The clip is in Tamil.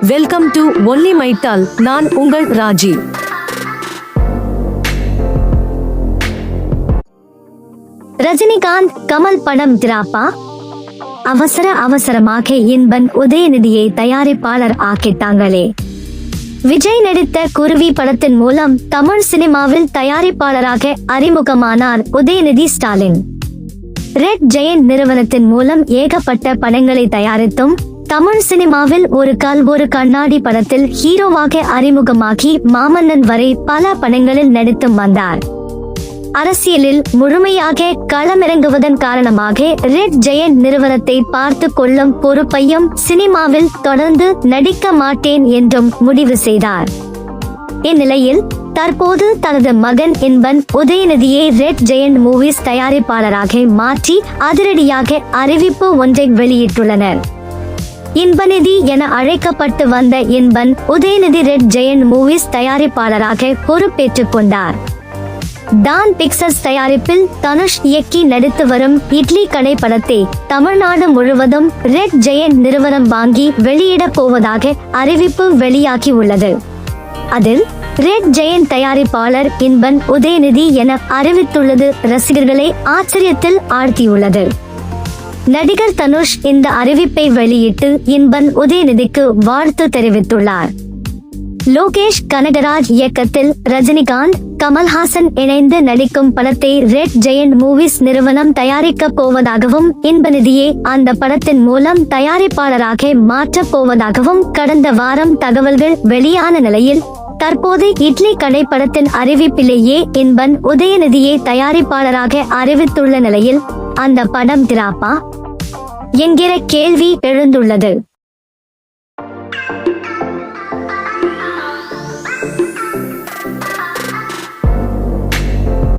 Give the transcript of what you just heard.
வெல்கம் டு ஒன்லி மைட்டால் நான் உங்கள் ராஜி. ரஜினிகாந்த் கமல் படம் திராப்பா அவசர அவசரமாக இன்பன் உதயநிதியை தயாரிப்பாளர் ஆக்கிட்டாங்களே. விஜய் நடித்த குருவி படத்தின் மூலம் தமிழ் சினிமாவில் தயாரிப்பாளராக அறிமுகமானார் உதயநிதி ஸ்டாலின். ரெட் ஜெயண்ட் நிறுவனத்தின் மூலம் ஏகப்பட்ட படங்களை தயாரித்தும் தமிழ் சினிமாவில் ஒரு கால் ஒரு கண்ணாடி படத்தில் ஹீரோவாக அறிமுகமாகி மாமன்னன் வரை பல படங்களில் நடித்தும் வந்தார். அரசியலில் முழுமையாக களமிறங்குவதன் காரணமாக ரெட் ஜெயண்ட் நிறுவனத்தை பார்த்து கொள்ளும் பொறுப்பையும் சினிமாவில் தொடர்ந்து நடிக்க மாட்டேன் என்றும் முடிவு செய்தார். இந்நிலையில் தற்போது தனது மகன் என்பன் உதயநிதியை ரெட் ஜெயண்ட் மூவிஸ் தயாரிப்பாளராக மாற்றி அதிரடியாக அறிவிப்பு ஒன்றை வெளியிட்டுள்ளனர். இன்பநிதி என அழைக்கப்பட்டு வந்த Inban Udhayanidhi red giant movies தயாரிப்பாளராக பொறுப்பேற்றுக் கொண்டார். டான் பிக்சர்ஸ் தயாரிப்பில் தனுஷ் இயக்கி நடித்து வரும் இட்லி கடை படத்தை தமிழ்நாடு முழுவதும் ரெட் ஜெயன் நிறுவனம் வாங்கி வெளியிடப் போவதாக அறிவிப்பு வெளியாகி உள்ளது. அதில் ரெட் ஜெயன் தயாரிப்பாளர் இன்பன் உதயநிதி என அறிவித்துள்ளது ரசிகர்களை ஆச்சரியத்தில் ஆழ்த்தியுள்ளது. நடிகர் தனுஷ் இந்த அறிவிப்பை வெளியிட்டு இன்பன் உதயநிதிக்கு வாழ்த்து தெரிவித்துள்ளார். லோகேஷ் கனகராஜ் இயக்கத்தில் ரஜினிகாந்த் கமல்ஹாசன் இணைந்து நடிக்கும் படத்தை ரெட் ஜெயண்ட் மூவிஸ் நிறுவனம் தயாரிக்கப் போவதாகவும் இன்பநிதியே அந்த படத்தின் மூலம் தயாரிப்பாளராக மாற்றப் போவதாகவும் கடந்த வாரம் தகவல்கள் வெளியான நிலையில் தற்போது இட்லி கடை படத்தின் அறிவிப்பிலேயே இன்பன் உதயநிதியை தயாரிப்பாளராக அறிவித்துள்ள நிலையில் அந்த படம் திராப்பா? என்கிற கேள்வி எழுந்துள்ளது.